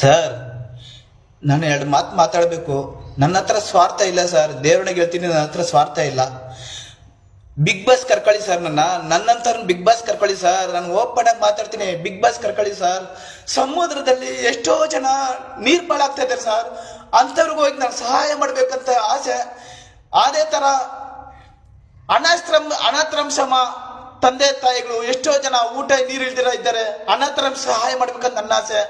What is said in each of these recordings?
Sir. ನಾನು ಎರಡು ಮಾತು ಮಾತಾಡಬೇಕು. ನನ್ನ ಹತ್ರ ಸ್ವಾರ್ಥ ಇಲ್ಲ ಸರ್. ದೇವ್ರನ್ನ ಹೇಳ್ತೀನಿ ನನ್ನ ಹತ್ರ ಸ್ವಾರ್ಥ ಇಲ್ಲ. ಬಿಗ್ ಬಾಸ್ ಕರ್ಕೊಳ್ಳಿ ಸರ್ ನನ್ನ. ನನ್ನಂತ ಬಿಗ್ ಬಾಸ್ ಕರ್ಕೊಳ್ಳಿ ಸರ್. ನಾನು ಓಪನ್ ಆಗಿ ಮಾತಾಡ್ತೀನಿ, ಬಿಗ್ ಬಾಸ್ ಕರ್ಕೊಳ್ಳಿ ಸರ್. ಸಮುದ್ರದಲ್ಲಿ ಎಷ್ಟೋ ಜನ ನೀರು ಪಾಲಾಗ್ತಾ ಇದ್ದಾರೆ ಸರ್. ಅಂಥವ್ರಿಗೂ ಹೋಗಿ ನಾನು ಸಹಾಯ ಮಾಡಬೇಕಂತ ಆಸೆ. ಅದೇ ತರ ಅನಾಶ್ರಮ ಅನಾಥಾಶ್ರಮ ತಂದೆ ತಾಯಿಗಳು ಎಷ್ಟೋ ಜನ ಊಟ ನೀರು ಇಲ್ದಿರ ಇದ್ದಾರೆ ಅನಾಥರ ಸಹಾಯ ಮಾಡ್ಬೇಕಂತ ನನ್ನ ಆಸೆ.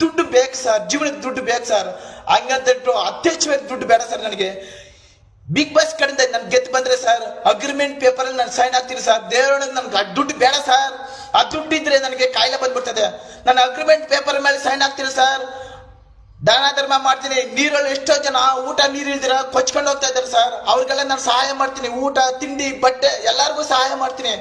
ದುಡ್ಡು ಬೇಕು ಸರ್ ಜೀವನಕ್ಕೆ ದುಡ್ಡು ಬೇಕು ಸರ್. ಹಂಗಂತಟ್ಟು ಅತ್ಯಚ್ಛವಾಗಿ ದುಡ್ಡು ಬೇಡ ಸರ್ ನನಗೆ. ಬಿಗ್ ಬಾಸ್ ಕಡೆಯಿಂದ ನನ್ ಗೆದ್ದು ಬಂದ್ರೆ ಸರ್ ಅಗ್ರಿಮೆಂಟ್ ಪೇಪರ್ ಅಲ್ಲಿ ನಾನು ಸೈನ್ ಆಗ್ತೀನಿ ಸರ್. ದೇವರೊಳಗೆ ನನ್ಗೆ ದುಡ್ಡು ಬೇಡ ಸರ್. ಆ ದುಡ್ಡು ಇದ್ರೆ ನನಗೆ ಕಾಯಿಲೆ ಬಂದ್ಬಿಡ್ತದೆ. ನಾನು ಅಗ್ರಿಮೆಂಟ್ ಪೇಪರ್ ಮೇಲೆ ಸೈನ್ ಆಗ್ತೀನಿ ಸರ್. ದಾನ ಧರ್ಮ ಮಾಡ್ತೀನಿ, ನೀರಲ್ಲಿ ಎಷ್ಟೋ ಜನ ಊಟ ನೀರು ಇಲ್ದಿರ ಕೊಚ್ಕೊಂಡು ಹೋಗ್ತಾ ಇದ್ದಾರೆ ಸರ್. ಅವ್ರಿಗೆಲ್ಲ ನಾನು ಸಹಾಯ ಮಾಡ್ತೀನಿ, ಊಟ, ತಿಂಡಿ, ಬಟ್ಟೆ, ಎಲ್ಲರಿಗೂ ಸಹಾಯ ಮಾಡ್ತೀನಿ.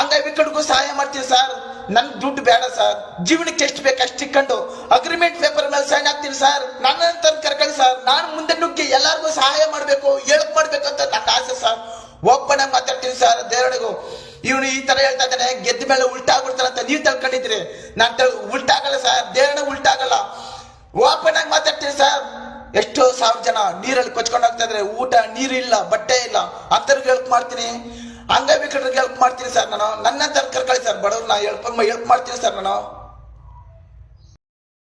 ಅಂಗವಿಕಲಿಗೂ ಸಹಾಯ ಮಾಡ್ತೀನಿ ಸರ್. ನನ್ ದುಡ್ಡು ಬೇಡ ಸರ್. ಜೀವನಕ್ಕೆ ಎಷ್ಟು ಬೇಕು ಅಷ್ಟು ಇಟ್ಕೊಂಡು ಅಗ್ರಿಮೆಂಟ್ ಪೇಪರ್ ಮೇಲೆ ಸೈನ್ ಹಾಕ್ತೀನಿ ಸರ್. ನನ್ನಂತ ಕರ್ಕೊಳ್ಳಿ ಸರ್. ನಾನು ಮುಂದೆ ನುಗ್ಗಿ ಎಲ್ಲರಿಗೂ ಸಹಾಯ ಮಾಡಬೇಕು ಹೆಲ್ಪ್ ಮಾಡ್ಬೇಕು ಅಂತ ನನ್ನ ಆಸೆ ಸರ್. ಒಬ್ಬನ ಮಾತಾಡ್ತೀನಿ ಸರ್. ದೇವರಿಗೂ ಇವನು ಈ ತರ ಹೇಳ್ತಾ ಇದ್ದಾನೆ, ಗೆದ್ದ ಮೇಲೆ ಉಲ್ಟಾ ಆಗ್ಬಿಡ್ತಾನೆ ಅಂತ ನೀವು ತಿಳ್ಕೊಂಡಿದ್ರಿ ನಾನು ಉಲ್ಟಾಗಲ್ಲ ಸರ್. ದೇವರನ್ನ ಉಲ್ಟಾಗಲ್ಲ. ಓಪನ್ ಆಗಿ ಮಾತಾಡ್ತೀನಿ ಸರ್ ಎಷ್ಟೋ ಸಾವಿರ ಜನ ನೀರಲ್ಲಿ ಕೊಚ್ಕೊಂಡು ಹೋಗ್ತಾ ಇದ್ರೆ ಊಟ, ನೀರು ಇಲ್ಲ, ಬಟ್ಟೆ ಇಲ್ಲ. ಅಂಥವ್ರಿಗೆ ಹೆಲ್ಪ್ ಮಾಡ್ತೀನಿ. ಅಂಗವಿಕಲರಿಗೆ ಹೆಲ್ಪ್ ಮಾಡ್ತೀನಿ ಸರ್ ನಾನು. ನನ್ನ ಕರ್ಕೊಳ್ಳಿ ಸರ್. ಬಡವ್ರನ್ನ ಹೆಲ್ಪ್ ಹೆಲ್ಪ್ ಮಾಡ್ತೀನಿ ಸರ್ ನಾನು.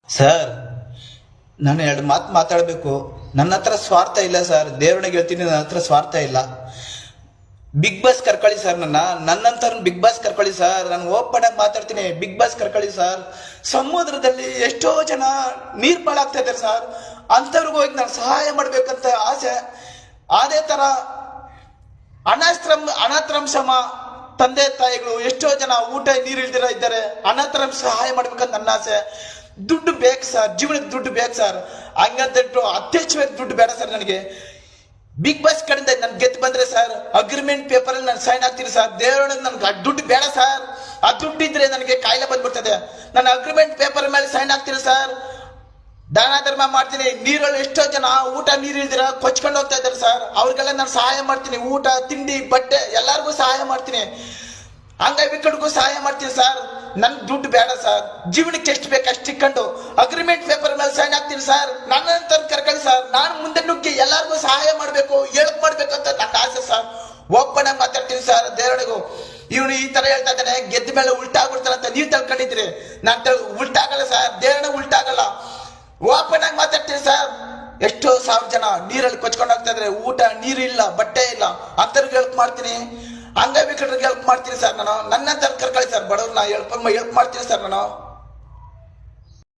ಸರ್, ನಾನು ಎರಡು ಮಾತು ಮಾತಾಡಬೇಕು. ನನ್ನ ಹತ್ರ ಸ್ವಾರ್ಥ ಇಲ್ಲ ಸರ್. ದೇವರನಿಗೆ ಹೇಳ್ತೀನಿ ನನ್ನ ಹತ್ರ ಸ್ವಾರ್ಥ ಇಲ್ಲ. ಬಿಗ್ ಬಾಸ್ ಕರ್ಕೊಳ್ಳಿ ಸರ್ ನನ್ನ. ನನ್ನಂತರ ಬಿಗ್ ಬಾಸ್ ಕರ್ಕೊಳ್ಳಿ ಸರ್ ನಾನು ಓಪನ್ ಮಾತಾಡ್ತೀನಿ. ಬಿಗ್ ಬಾಸ್ ಕರ್ಕೊಳ್ಳಿ ಸರ್ ಸಮುದ್ರದಲ್ಲಿ ಎಷ್ಟೋ ಜನ ನೀರ್ ಪಾಳಾಗ್ತಾ ಇದ್ದಾರೆ ಸರ್ ಅಂಥವ್ರಿಗೂ ಹೋಗಿ ನಾನು ಸಹಾಯ ಮಾಡ್ಬೇಕಂತ ಆಸೆ. ಅದೇ ತರ ಅನಾಶ್ರಮ ಸಮ ತಂದೆ ತಾಯಿಗಳು ಎಷ್ಟೋ ಜನ ಊಟ ನೀರು ಇಲ್ದಿರ ಇದ್ದಾರೆ. ಅನಾಥರಂ ಸಹಾಯ ಮಾಡ್ಬೇಕಂತ ನನ್ನ ಆಸೆ. ದುಡ್ಡು ಬೇಕು ಸರ್ ಜೀವನಕ್ಕೆ ದುಡ್ಡು ಬೇಕು ಸರ್ ಹಂಗಂತ ಅತ್ಯಚ್ಛವಾಗಿ ದುಡ್ಡು ಬೇಡ ಸರ್ ನನಗೆ. ಬಿಗ್ ಬಾಸ್ ಕಡೆಯಿಂದ ನನ್ ಗೆದ್ದು ಬಂದ್ರೆ ಸರ್ ಅಗ್ರಿಮೆಂಟ್ ಪೇಪರ್ ಅಲ್ಲಿ ನಾನು ಸೈನ್ ಆಗ್ತೀನಿ ಸರ್ ದೇವರೊಳಗೆ ನನ್ಗೆ ಆ ದುಡ್ಡು ಬೇಡ ಸರ್ ಆ ದುಡ್ಡು ಇದ್ರೆ ನನಗೆ ಕಾಯಿಲೆ ಬಂದ್ಬಿಡ್ತದೆ. ನಾನು ಅಗ್ರಿಮೆಂಟ್ ಪೇಪರ್ ಮೇಲೆ ಸೈನ್ ಆಗ್ತೀನಿ ಸರ್ ದಾನ ಧರ್ಮ ಮಾಡ್ತೀನಿ. ನೀರಲ್ಲಿ ಎಷ್ಟೋ ಜನ ಊಟ ನೀರು ಇಲ್ದಿರ ಕೊಚ್ಕೊಂಡು ಹೋಗ್ತಾ ಇದ್ದಾರೆ ಸರ್ ಅವ್ರಿಗೆಲ್ಲ ನಾನು ಸಹಾಯ ಮಾಡ್ತೀನಿ. ಊಟ, ತಿಂಡಿ, ಬಟ್ಟೆ ಎಲ್ಲರಿಗೂ ಸಹಾಯ ಮಾಡ್ತೀನಿ. ಅಂಗವಿಕಲಿಗೂ ಸಹಾಯ ಮಾಡ್ತೀನಿ ಸರ್. ನನ್ ದುಡ್ಡು ಬೇಡ ಸರ್. ಜೀವನಕ್ಕೆ ಎಷ್ಟು ಬೇಕು ಅಷ್ಟು ಇಟ್ಕೊಂಡು ಅಗ್ರಿಮೆಂಟ್ ಪೇಪರ್ ಮೇಲೆ ಸೈನ್ ಹಾಕ್ತೀನಿ ಸರ್. ನನ್ನಂತ ಕರ್ಕೊಳ್ಳಿ ಸರ್. ನಾನು ಮುಂದೆ ನುಗ್ಗಿ ಎಲ್ಲರಿಗೂ ಸಹಾಯ ಮಾಡಬೇಕು ಹೆಲ್ಪ್ ಮಾಡ್ಬೇಕು ಅಂತ ನನ್ನ ಆಸೆ ಸರ್. ಆಗಿ ಮಾತಾಡ್ತೀನಿ ಸರ್. ದೇವರಿಗೂ ಇವನು ಈ ತರ ಹೇಳ್ತಾ ಇದ್ದಾನೆ, ಗೆದ್ದ ಮೇಲೆ ಉಲ್ಟಾ ಆಗ್ಬಿಡ್ತಾನೆ ಅಂತ ನೀವು ತಿಳ್ಕೊಂಡಿದ್ರಿ. ನಾನು ಉಲ್ಟಾಗಲ್ಲ ಸರ್. ದೇವರನ್ನ ಉಲ್ಟಾಗಲ್ಲ ಓಪನ್ ಆಗಿ ಮಾತಾಡ್ತೀನಿ ಸರ್. ಎಷ್ಟೋ ಸಾವಿರ ಜನ ನೀರಲ್ಲಿ ಕೊಚ್ಕೊಂಡು ಹೋಗ್ತಾ ಇದ್ರೆ. ಊಟ, ನೀರಿಲ್ಲ, ಬಟ್ಟೆ ಇಲ್ಲ. ಅಂತರ್ಗ ಹೆಲ್ಪ್ ಮಾಡ್ತೀನಿ. ಅಂಗವಿಕಲರಿಗೆ ಹೆಲ್ಪ್ ಮಾಡ್ತೀನಿ ಸರ್ ನಾನು. ನನ್ನ ಕರ್ಕೊಳ್ಳಿ ಸರ್. ಬಡವ್ರನ್ನ ಹೆಲ್ಪ್ ಹೆಲ್ಪ್ ಮಾಡ್ತೀನಿ ಸರ್ ನಾನು.